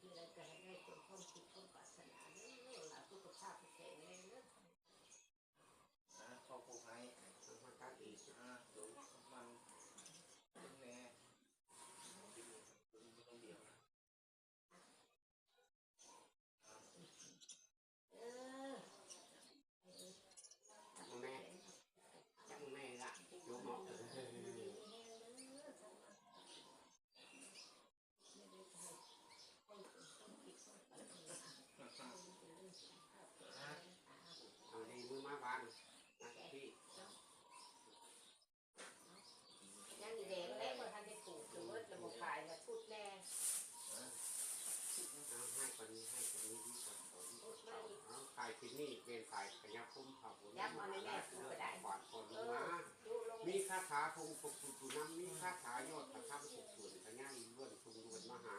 คิดอะไรก็ให้ได้คนความคิดความปรารถนาเด้อหลานสุขภาพแข็งแรงเด้ออ่าขอผู้ให้มาตัดอีกอ่าดูมันเป็นแน่กินไม่ต้องเดียวนะ เออ จังแม่จังแม่ละอยู่หมอกเออเอาดีมือมาบานนะพี่ ยังอีแดงแล้วบ่ทันได้ปลูกหรือว่าระบบขายแล้วพูดแน่ เอาให้คนนี้ให้คนนี้ดีกว่าคนนี้เอาเอาขายที่นี่เป็นขายขยับคุ้มเผาบุญก่อนคนเอมาอดูลงมีคาถาทงปกปุตุน้ำมีคาถายอดพระธรรมปกส่วนพญาอีล้วนทรงล้วนมหา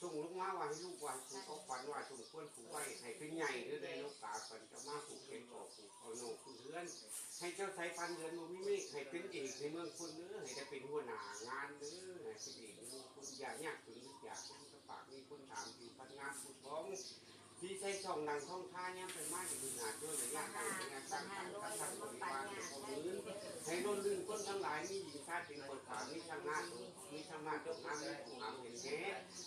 ทรงลุกมาว่าให้ลูกว่าผูกเอาขวัญว่าทรงควรผูกไว้ให้เป็นใหญ่หรือได้ลูกตาฝันจะมาผูกเข็มต่อผูกเอาโหนกผูกเฮือน ให้เจ้าใช้ปันเดือนโมมิเมฆให้เป็นเอกในเมืองคุณเนื้อให้ได้เป็นหัวหน้างานเนื้อ ที่ใช้ช่องดังท่องท่าเนี่ยเป็นมากอยู่หนาด้วยระยะทางในการสร้างการกระทำบริวารของมือให้ล้นลื่นคนทั้งหลายมีหญิงชาติเป็นคนขาวมีช่างงานมีช่างงานจบงานมีผู้หามเห็นแก่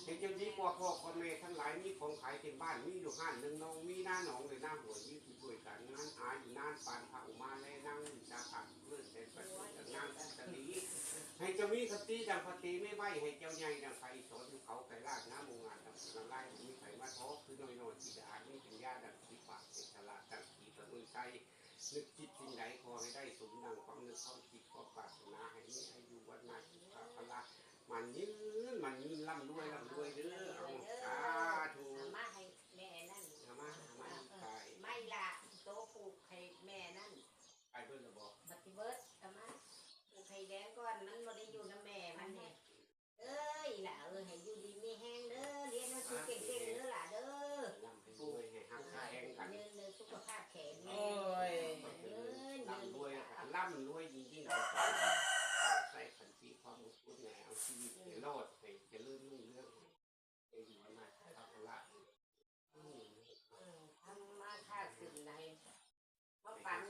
เห็นเจ้าดีกว่าพ่อคนแม่ทั้งหลายมีของขายเต็มบ้านมีอยู่ห้านหนึ่งน้องมีหน้าหนองเลยหน้าหัวยืดช่วยกันงานอาอยู่นานปานพระอุมาและนั่งจาขัดเลื่อนเป็นประตูงานสติให้เจ้ามีสติดังปฏิไม่ไหวให้เจ้าใหญ่ดังไฟสอนเขาไก่ลากน้ำมูงานดังสังไล่มีไข่มา ท้อคือน้อยน้อยที่จะอ่านี่เป็นญาดังสีปากเป็นตลาดังสีตะมือใจนึกคิดสิ่งใดขอให้ได้สมดังความนึกความคิดความปรารถนาให้มีอายุวันนาจิตพระละมันยืนมันยืนร่ำรวยร่ำรวยเด้อเอาสาธุมาให้แม่นั่นเอามาเอามาตายไม่ละโตปลูกให้แม่นั่นไปเพิ่นระบอกบัติเบิร์ดเอามาปลูกให้แดงก่อนมันบ่ได้อยู่นะแม่มันเนี่ยเอ้ยล่ะเออให้อยู่ดีมีแห้งเด้อเรียนหนังสือเก่งๆ 你给我引进一个